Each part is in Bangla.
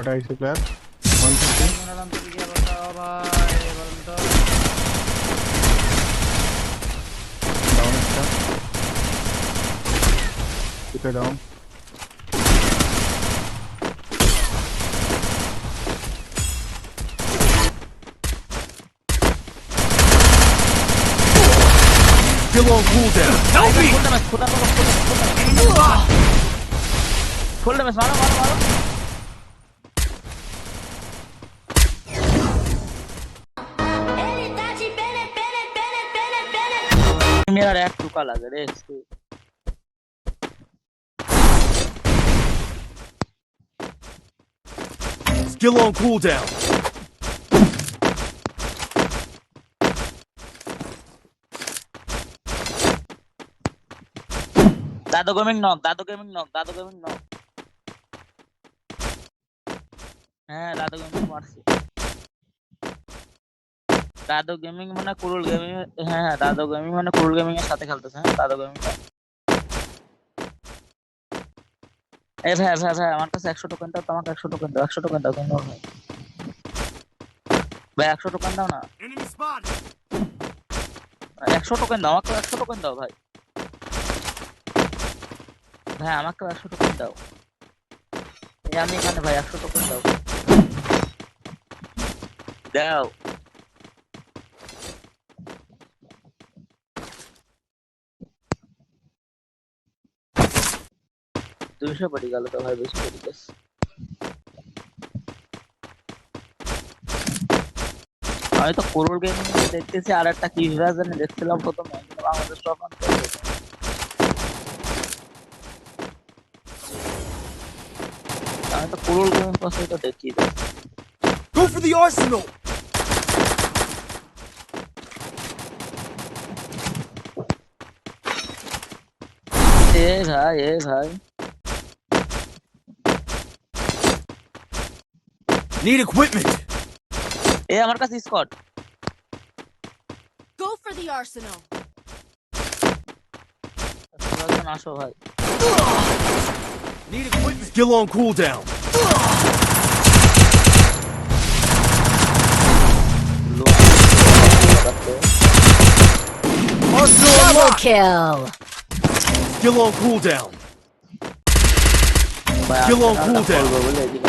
কটা আইসি প্লেয়ার ওয়ান ফিফটি মনোরম থেকে গিয়ে বাঁচাও ভাই বলুন তো ডাউন একটা দুটো down Still on cooldown. Help me! Full damage full damage full damage full damage মারো মারো মারো Ele pene. মেরার এক টুকা লাগে রে একটু Still on cooldown. দাদু গেমিং নক দাদু গেমিং নক দাদু গেমিং নক হ্যাঁ দাদু গেমিং মারছে দাদু গেমিং মানে কুরুল গেমিং হ্যাঁ হ্যাঁ দাদু গেমিং মানে কুরুল গেমিং এর সাথে খেলতেছে হ্যাঁ দাদু গেমিং এই ভাই ভাই ভাই আমার কাছে একশো টোকেন দাও তোমাকে একশো টোকেন দাও একশো টোকেন দাও তুমি ভাই ভাই একশো টোকেন দাও না. একশো টোকেন দাও আমাকে একশো টোকেন দাও ভাই। ভাই আমাকে একশো টোকেন দাও। এই আমি এখানে ভাই একশো টোকেন দাও। দাও। দুইশো পড়ে গেল তো ভাই বেশি পড়ে গেছে। আমি তো কোরল গেমিং দেখতেছি আর একটা কি জানি দেখছিলাম প্রথমে। বাংলাদেশ টপ আমি তো কোরল গেমিং পাশে তো দেখি। Go for the arsenal. এ ভাই এ ভাই। Need equipment. এ আমার কাছে Scott Go for the arsenal. আসো ভাই Need equipment. Still on cooldown. Arsenal Double unlocked. kill. Still on cooldown. ভাই Still on আমি cooldown.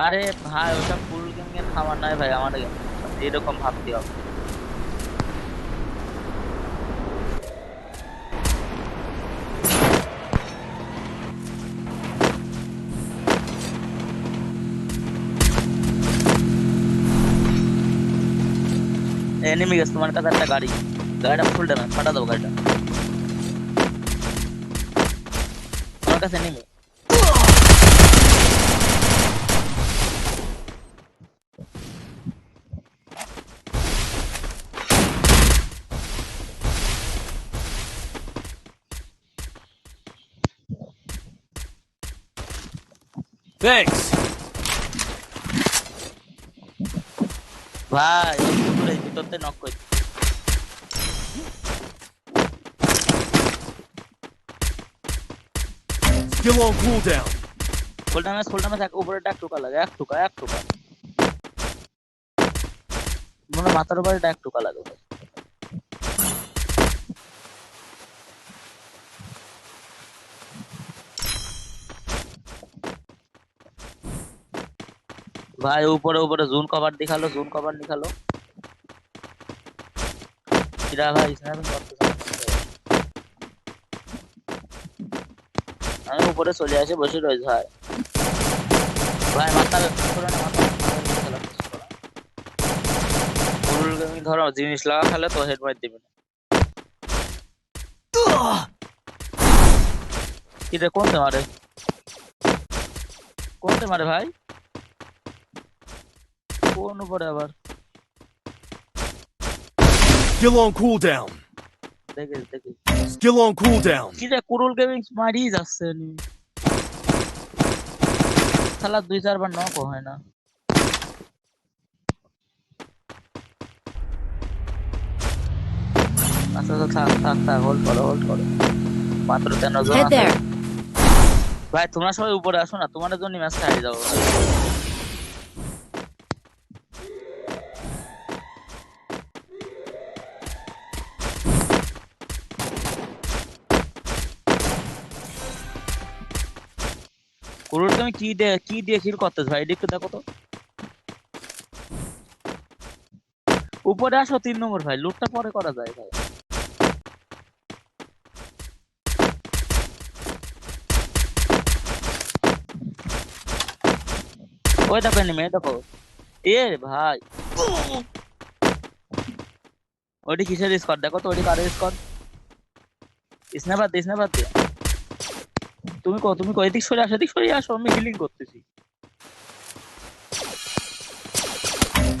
আরে ভাই ওটা ফুল গেম এর খাবার নাই ভাই আমার এরকম ভাবতে হবে। এনিমি গেছে, তোমার কাছে একটা গাড়ি। গাড়িটা ফুল ড্যামেজ ফাটা দাও গাড়িটা। তোমার কাছে এনিমি Thanks. ভাই পুকুরের ভিতরতে নক করে Still on cooldown. Full damage full damage এক উপরে এক টুকা লাগে এক টুকা এক টুকা মনে মাথার উপরে এক টুকা লাগে ভাই ভাই, উপরে উপরে, জুন কভার দেখাল, জুন কভার দেখাল। কিরা ভাই করতেছে না। আমি উপরে চলে আসি, বসে রয়েছে, ভাই। ভাই, মাথা। ফুল গেমিং ধরো, জিনিস লাগা খেলে তো হেড মার দিবে না। কি রে, কোনতে মারে? কোনতে মারে, ভাই? কোন উপরে আবার Skill on cooldown. দেখে দেখে Skill on cooldown. কি রে কুরুল গেমিং মারিয়ে যাচ্ছে নি শালা দুই চারবার নক হয় না আচ্ছা আচ্ছা থাক থাক থাক হোল্ড করো হোল্ড করো মাত্র তেরো জন Head আছে। there. ভাই তোমরা সবাই উপরে আসো না তোমাদের জন্য ম্যাচটা হারিয়ে যাব তুমি কি দিয়ে কি দিয়ে কিল করতেছ ভাই? একটু দেখো তো। উপরে আসো তিন নম্বর ভাই লুটটা পরে করা যায় ভাই। ওই দেখো এনিমে দেখো। এ ভাই। ওটি কিসের স্কোয়াড দেখো তো ওটি কারের স্কোয়াড স্ন্যাপার দে স্ন্যাপার দে। তুমি কো তুমি কো এদিক সরে আসো এদিক সরে আসো আমি হিলিং করতেছি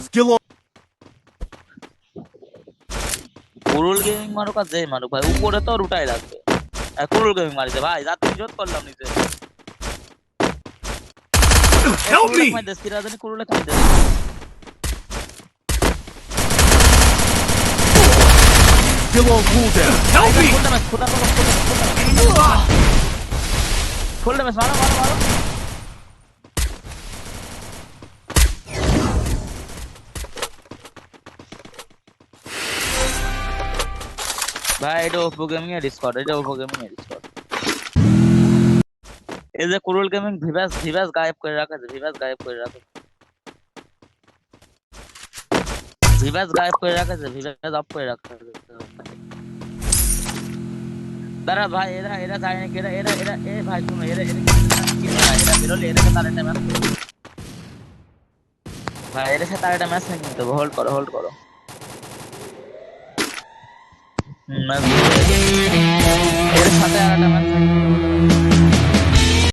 on. কুরুল গেমিং মারুক আর যে মারুক ভাই উপরে তো রুটাই আর কুরুল গেমিং মারিছে ভাই রাত জোট করলাম নিচে Help me! রাজধানী কুরুলে খাই দেশ Skill on cooldown. Help me! Damage full মারো মারো মারো ভাই, এটা ওপো গেমিং এর স্কোয়াড এটা ওপো গেমিং এর স্কোয়াড এই যে কুরুল গেমিং ভিভাস ভিভাস গায়েব করে রাখেছে ভিভাস গায়েব করে রাখেছে ভিভাস গায়েব করে রাখেছে ভিভাস অফ করে রাখেছে দাঁড়া ভাই, এরা এরা যায় নাকি? এরা এরা এরা, এ ভাই, শুনো, এরা এরা এরা বেরোলে এরা তার ম্যাচ ভাই এর সাথে আর একটা ম্যাচ নাকি কিন্তু হোল্ড করো হোল্ড করো। এর সাথে আর ম্যাচ